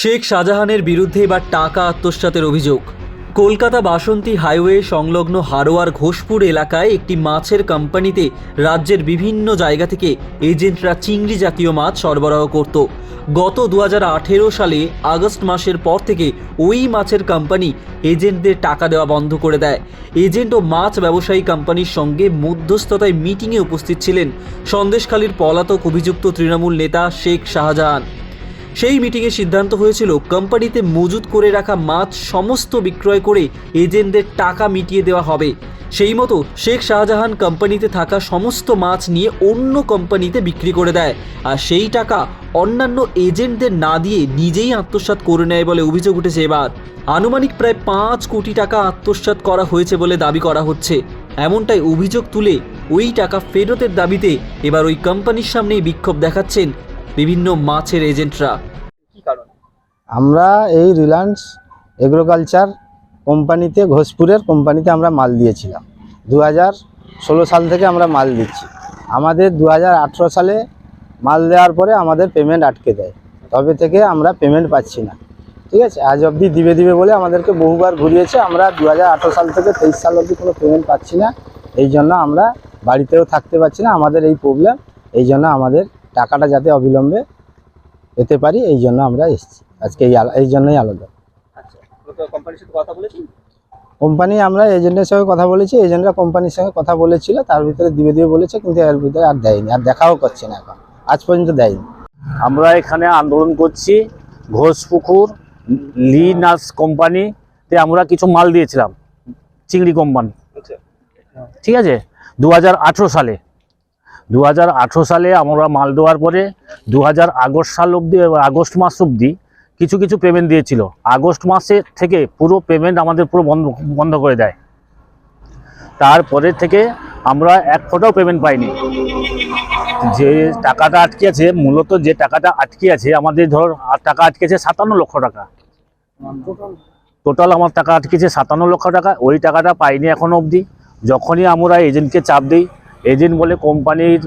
শেখ শাহজাহানের বিরুদ্ধে এবার টাকা আত্মসাতের অভিযোগ। কলকাতা বাসন্তী হাইওয়ে সংলগ্ন হারোয়ার ঘোষপুর এলাকায় একটি মাছের কোম্পানিতে রাজ্যের বিভিন্ন জায়গা থেকে এজেন্টরা চিংড়ি জাতীয় মাছ সরবরাহ করত। গত দুহাজার আঠেরো সালে আগস্ট মাসের পর থেকে ওই মাছের কোম্পানি এজেন্টদের টাকা দেওয়া বন্ধ করে দেয়। এজেন্ট ও মাছ ব্যবসায়ী কোম্পানির সঙ্গে মধ্যস্থতায় মিটিংয়ে উপস্থিত ছিলেন সন্দেশখালীর পলাতক অভিযুক্ত তৃণমূল নেতা শেখ শাহজাহান। সেই মিটিংয়ে সিদ্ধান্ত হয়েছিল কোম্পানিতে মজুত করে রাখা মাছ সমস্ত বিক্রয় করে এজেন্টদের টাকা মিটিয়ে দেওয়া হবে। সেই মতো শেখ শাহজাহান কোম্পানিতে থাকা সমস্ত মাছ নিয়ে অন্য কোম্পানিতে বিক্রি করে দেয়। আর সেই টাকা অন্যান্য এজেন্টদের না দিয়ে নিজেই আত্মসাৎ করে নেয় বলে অভিযোগ উঠেছে এবার। আনুমানিক প্রায় পাঁচ কোটি টাকা আত্মসাৎ করা হয়েছে বলে দাবি করা হচ্ছে। এমনটাই অভিযোগ তুলে ওই টাকা ফেরতের দাবিতে এবার ওই কোম্পানির সামনেই বিক্ষোভ দেখাচ্ছেন বিভিন্ন মাছের এজেন্টরা। আমরা এই রিলায়েন্স এগ্রোকালচার কোম্পানিতে ঘোষপুরের কোম্পানিতে আমরা মাল দিয়েছিলাম। দু হাজার ষোলো সাল থেকে আমরা মাল দিচ্ছি। আমাদের দু হাজার আঠেরো সালে মাল দেওয়ার পরে আমাদের পেমেন্ট আটকে দেয়। তবে থেকে আমরা পেমেন্ট পাচ্ছি না। ঠিক আছে? আজ অবধি দিবে দিবে বলে আমাদেরকে বহুবার ঘুরিয়েছে। আমরা দু হাজার আঠেরো সাল থেকে তেইশ সাল অবধি কোনো পেমেন্ট পাচ্ছি না। এই জন্য আমরা বাড়িতেও থাকতে পারছি না। আমাদের এই প্রবলেম এই জন্য আমাদের টাকাটা যাতে অবিলম্বে পেতে পারি এই জন্য আমরা এসেছি। আজকে এই আলো- এই জন্যই আলাদা সাথে কোম্পানি আমরা এজেন্টের সঙ্গে কথা বলেছি এজেন্টরা কোম্পানির সঙ্গে কথা বলেছিল তার ভিতরে দিবে দিবে বলেছে কিন্তু এর ভিতরে আর দেয়নি আর দেখাও করছে না এখন। আজ পর্যন্ত দেয়নি। আমরা এখানে আন্দোলন করছি ঘোষপুকুর লি নার্স কোম্পানিতে আমরা কিছু মাল দিয়েছিলাম চিংড়ি কোম্পানি। ঠিক আছে? দু হাজার আঠারো সালে। দু হাজার আঠেরো সালে আমরা মাল দেওয়ার পরে দু হাজার আগস্ট সাল অবধি আগস্ট মাস অবধি কিছু কিছু পেমেন্ট দিয়েছিল। আগস্ট মাসে থেকে পুরো পেমেন্ট আমাদের পুরো বন্ধ বন্ধ করে দেয়। তারপরে থেকে আমরা এক ফোটাও পেমেন্ট পাইনি। যে টাকাটা আটকে আছে, মূলত যে টাকাটা আটকে আছে, আমাদের ধর টাকা আটকেছে সাতান্ন লক্ষ টাকা। টোটাল আমার টাকা আটকেছে সাতান্ন লক্ষ টাকা, ওই টাকাটা পাইনি এখনও অবধি। যখনই আমরা এজেন্টকে চাপ দিই এজেন্ট বলে কোম্পানির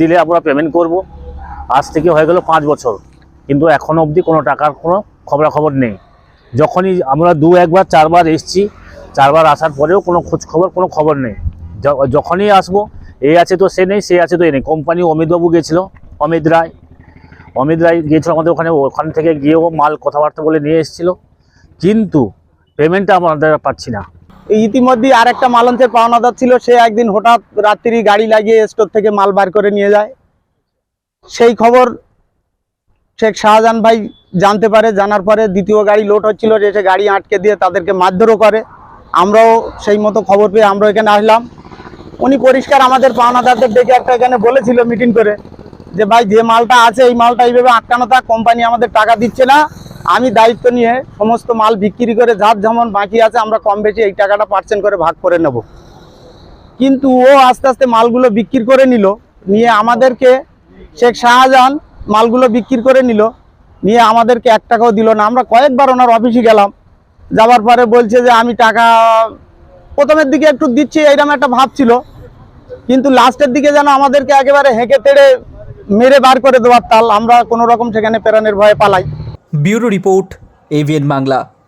দিলে আমরা পেমেন্ট করব। আজ থেকে হয়ে গেল পাঁচ বছর। কিন্তু এখনও অবধি কোনো টাকার কোনো খবরাখবর নেই। যখনই আমরা দু, একবার, চারবার এসছি, চারবার আসার পরেও কোনো খোঁজ খবর কোনো খবর নেই। যখনই আসব, এ আছে তো সে নেই, সে আছে তো এ নেই। কোম্পানি অমিতবাবু গেছিল, অমিত রায়। অমিত রায় গিয়েছিল আমাদের ওখানে, ওখান থেকে গিয়েও মাল কথাবার্তা বলে নিয়ে এসেছিল। কিন্তু পেমেন্টটা আমাদের পাচ্ছি না। ইতিমধ্যে আর একটা মালঞ্চের পাওনাদার ছিল, সে একদিন হঠাৎ রাত্রি গাড়ি লাগিয়ে স্টোর থেকে মাল বার করে নিয়ে যায়। সেই খবর শেখ শাহজাহান ভাই জানতে পারে, জানার পরে দ্বিতীয় গাড়ি লোড হচ্ছিল, যে সে গাড়ি আটকে দিয়ে তাদেরকে মারধরও করে। আমরাও সেই মতো খবর পেয়ে আমরা এখানে আসলাম। উনি পরিষ্কার আমাদের পাওনাদারদের ডেকে একটা এখানে বলেছিল মিটিং করে, যে ভাই যে মালটা আছে, এই মালটা এইভাবে আটকানো থাক, কোম্পানি আমাদের টাকা দিচ্ছে না। আমি দায়িত্ব নিয়ে সমস্ত মাল বিক্রি করে যার যেমন বাকি আছে, আমরা কম বেশি এই টাকাটা পার্সেন্ট করে ভাগ করে নেব। কিন্তু ও আস্তে আস্তে মালগুলো বিক্রি করে নিল, নিয়ে আমাদেরকে শেখ শাহজাহান মালগুলো বিক্রি করে নিল, নিয়ে আমাদেরকে এক টাকাও দিল না। আমরা কয়েকবার ওনার অফিসে গেলাম, যাওয়ার পরে বলছে যে, আমি টাকা প্রথমের দিকে একটু দিচ্ছি এইরকম একটা ভাব ছিল। কিন্তু লাস্টের দিকে যেন আমাদেরকে একেবারে হেঁকে তেড়ে মেরে বার করে দেওয়ার তাল, আমরা কোনো রকম সেখানে প্রেরণের ভয়ে পালাই। Bureau report AVN Bangla.